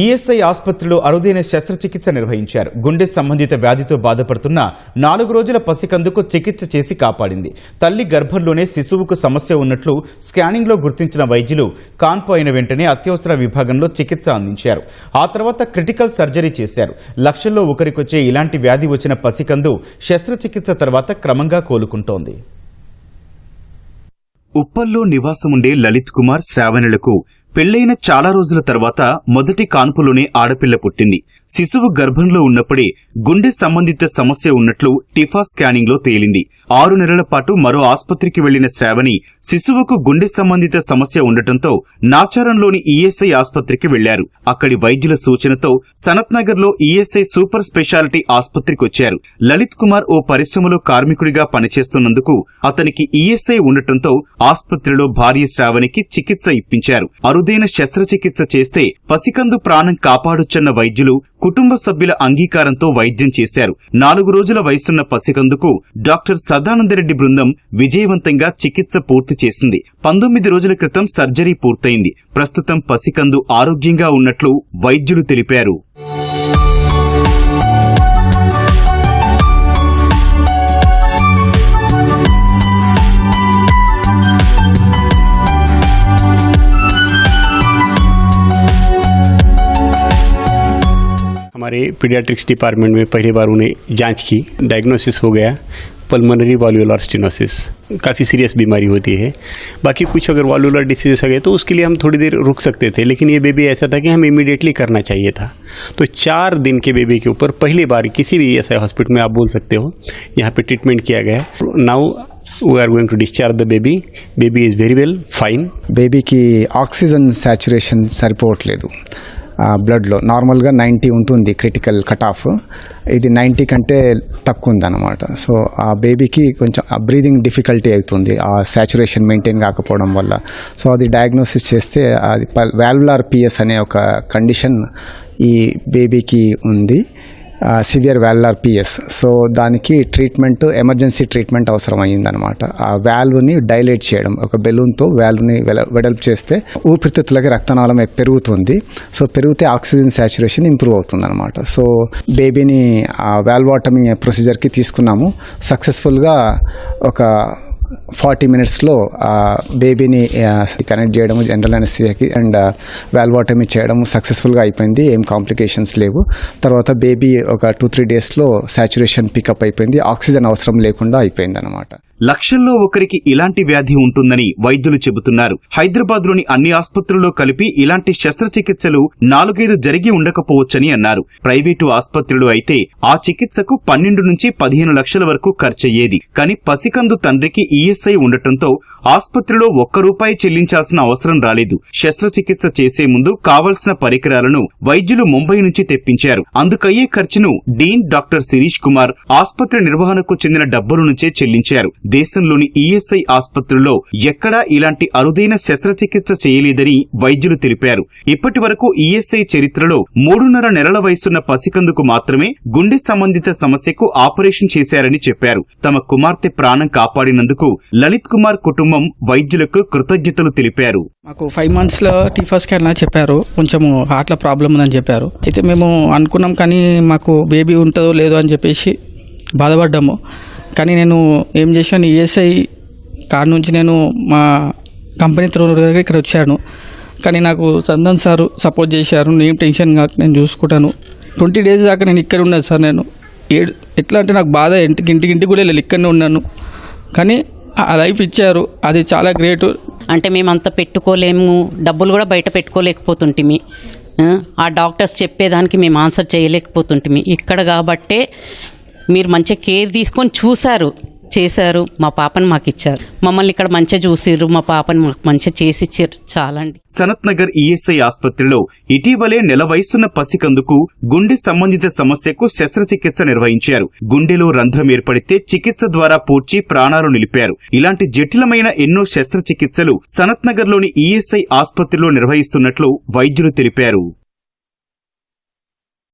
ESI ఆసుపత్రిలో అరుదైన శస్త్రచికిత్స నిర్వహించారు. గుండె సంబంధిత వ్యాధితో బాధపడుతున్న నాలుగు రోజుల పసికందుకు చికిత్స చేసి కాపాడింది. తల్లి గర్భంలోనే శిశువుకు సమస్య ఉన్నట్లు స్కానింగ్లో గుర్తించిన వైద్యులు కాన్పు అయిన వెంటనే అత్యవసర విభాగంలో చికిత్స అందించారు. ఆ తర్వాత క్రిటికల్ సర్జరీ చేశారు. లక్షల్లో ఒకరికొచ్చే ఇలాంటి వ్యాధి వచ్చిన పసికందు శస్త్రచికిత్స తర్వాత క్రమంగా కోలుకుంటోంది. ఉప్పల్లో నివాసముండే లలిత్ కుమార్ శ్రావణులకు పెళ్ళైన చాలా రోజుల తర్వాత మొదటి కాన్పులోనే ఆడపిల్ల పుట్టింది. శిశువు గర్భంలో ఉన్నప్పుడే గుండె సంబంధిత సమస్య ఉన్నట్లు టిఫా స్కానింగ్లో తేలింది. ఆరు నెలల పాటు మరో ఆసుపత్రికి వెళ్ళిన శ్రావణి శిశువుకు గుండె సంబంధిత సమస్య ఉండటంతో నాచారంలోని ఈఎస్ఐ ఆసుపత్రికి వెళ్ళారు. అక్కడి వైద్యుల సూచనతో సనత్నగర్లో లో ఈఎస్ఐ సూపర్ స్పెషాలిటీ ఆసుపత్రికి వచ్చారు. లలిత్ కుమార్ ఓ పరిశ్రమలో కార్మికుడిగా పనిచేస్తున్నందుకు అతనికి ఈఎస్ఐ ఉండటంతో ఆసుపత్రిలో భార్య శ్రావణికి చికిత్స ఇప్పించారు. అరుదైన శస్త్రచికిత్స చేస్తే పసికందు ప్రాణం కాపాడొచ్చన్న వైద్యులు కుటుంబ సభ్యుల అంగీకారంతో వైద్యం చేశారు. నాలుగు రోజుల వయసున్న పసికందుకు డాక్టర్ సదానందరెడ్డి బృందం విజయవంతంగా చికిత్స పూర్తి చేసింది. పంతొమ్మిది రోజుల క్రితం సర్జరీ పూర్తయింది. ప్రస్తుతం పసికందు ఆరోగ్యంగా ఉన్నట్లు వైద్యులు తెలిపారు. हमारे पीडियाट्रिक्स डिपार्टमेंट में पहली बार उन्हें जांच की डायग्नोसिस हो गया पल्मोनरी वॉल्यूलर स्टिनोसिस काफ़ी सीरियस बीमारी होती है बाकी कुछ अगर वॉल्यूलर डिसीजेस आ गए तो उसके लिए हम थोड़ी देर रुक सकते थे लेकिन ये बेबी ऐसा था कि हम इमीडिएटली करना चाहिए था तो चार दिन के बेबी के ऊपर पहली बार किसी भी ऐसा हॉस्पिटल में आप बोल सकते हो यहाँ पे ट्रीटमेंट किया गया now we are going to discharge the baby baby is very well fine బేబీకి ఆక్సిజన్ సాచురేషన్ సరిపోవట్లేదు ఆ, బ్లడ్లో నార్మల్గా నైంటీ ఉంటుంది క్రిటికల్ కట్ ఆఫ్ ఇది నైంటీ కంటే తక్కువ ఉందన్నమాట. సో ఆ బేబీకి కొంచెం ఆ బ్రీదింగ్ డిఫికల్టీ అవుతుంది. ఆ సాచురేషన్ మెయింటైన్ కాకపోవడం వల్ల. సో అది డయాగ్నోసిస్ చేస్తే అది వాల్వులార్ పిఎస్ అనే ఒక కండిషన్ ఈ బేబీకి ఉంది. సివియర్ వాల్యులర్ పిఎస్ సో దానికి ట్రీట్మెంట్ ఎమర్జెన్సీ ట్రీట్మెంట్ అవసరం అయ్యిందనమాట ఆ వాల్వ్ని డైలేట్ చేయడం ఒక బెలూన్తో వాల్వ్ని వెడల్ప్ చేస్తే ఊపిరితిత్తులకి రక్తనాళం పెరుగుతుంది. సో పెరిగితే ఆక్సిజన్ సాచురేషన్ ఇంప్రూవ్ అవుతుంది అనమాట సో బేబీని ఆ వాల్వాటమీ ప్రొసీజర్కి తీసుకున్నాము. సక్సెస్ఫుల్గా ఒక ఫార్టీ మినిట్స్లో ఆ బేబీని కనెక్ట్ చేయడం జనరల్ అనస్థియాకి అండ్ వాల్వాటమీ చేయడం సక్సెస్ఫుల్గా అయిపోయింది. ఏం కాంప్లికేషన్స్ లేవు. తర్వాత బేబీ ఒక టూ త్రీ డేస్లో సాచురేషన్ పికప్ అయిపోయింది. ఆక్సిజన్ అవసరం లేకుండా అయిపోయింది అనమాట లక్షల్లో ఒకరికి ఇలాంటి వ్యాధి ఉంటుందని వైద్యులు చెబుతున్నారు. హైదరాబాద్లోని అన్ని ఆసుపత్రుల్లో కలిపి ఇలాంటి శస్త్రచికిత్సలు నాలుగైదు జరిగి ఉండకపోవచ్చని అన్నారు. ప్రైవేటు ఆసుపత్రులు అయితే ఆ చికిత్సకు పన్నెండు నుంచి పదిహేను లక్షల వరకు ఖర్చయ్యేది. కానీ పసికందు తండ్రికి ఈఎస్ఐ ఉండటంతో ఆసుపత్రిలో ఒక్క రూపాయి చెల్లించాల్సిన అవసరం రాలేదు. శస్త్రచికిత్స చేసే ముందు కావలసిన పరికరాలను వైద్యులు ముంబై నుంచి తెప్పించారు. అందుకయ్యే ఖర్చును డీన్ డాక్టర్ శిరీష్ కుమార్ ఆసుపత్రి నిర్వహణకు చెందిన డబ్బుల నుంచే చెల్లించారు. దేశంలోని ఈఎస్ఐ ఆసుపత్రుల్లో ఎక్కడా ఇలాంటి అరుదైన శస్త్రచికిత్స చేయలేదని వైద్యులు తెలిపారు. ఇప్పటి వరకు ఈఎస్ఐ చరిత్రలో మూడున్నర నెలల వయసున్న పసికందుకు మాత్రమే గుండె సంబంధిత సమస్యకు ఆపరేషన్ చేశారని చెప్పారు. తమ కుమార్తె ప్రాణం కాపాడినందుకు లలిత్ కుమార్ కుటుంబం వైద్యులకు కృతజ్ఞతలు తెలిపారు. మాకు ఫైవ్ మంత్స్లో టీ ఫస్ట్ కేర్ చెప్పారు. కొంచెము హార్ట్ల ప్రాబ్లం ఉందని చెప్పారు. అయితే మేము అనుకున్నాం కానీ మాకు బేబీ ఉంటుందో లేదో అని చెప్పేసి బాధపడ్డాము. కానీ నేను ఏం చేశాను ఈఎస్ఐ కాడ నుంచి నేను మా కంపెనీ త్రూ ఇక్కడ వచ్చాను. కానీ నాకు చందన్ సారు సపోర్ట్ చేశారు నేను టెన్షన్ కాక నేను చూసుకుంటాను. ట్వంటీ డేస్ దాకా నేను ఇక్కడ ఉన్నాను సార్ నేను. ఏడు ఎట్లా అంటే నాకు బాధ ఇంటికి ఇంటికి ఇంటికి కూడా వెళ్ళాలి ఇక్కడనే ఉన్నాను. కానీ ఆ లైఫ్ ఇచ్చారు అది చాలా గ్రేట్. అంటే మేము అంత పెట్టుకోలేము డబ్బులు కూడా బయట పెట్టుకోలేకపోతుంటిమి. ఆ, ఆ డాక్టర్స్ చెప్పేదానికి మేము ఆన్సర్ చేయలేకపోతుంటిమి. ఇక్కడ కాబట్టే మీరు మంచిగా కేర్ తీసుకొని చూశారు చేశారు మా పాపను మాకు ఇచ్చారు. మమ్మల్ని ఇక్కడ మంచిగా చూసిర్రు మా పాపని మాకు మంచిగా చేసి ఇచ్చారు చాలండి. సనత్ నగర్ ఈఎస్ఐ ఆసుపత్రిలో ఇటీవలే నెల వయసున్న పసికందుకు గుండె సంబంధిత సమస్యకు శస్త్రచికిత్స నిర్వహించారు. గుండెలో రంధ్రం ఏర్పడితే చికిత్స ద్వారా పూడ్చి ప్రాణాలు నిలిపారు. ఇలాంటి జటిలమైన ఎన్నో శస్త్రచికిత్సలు సనత్ నగర్లోని ఈఎస్ఐ ఆసుపత్రిలో నిర్వహిస్తున్నట్లు వైద్యులు తెలిపారు.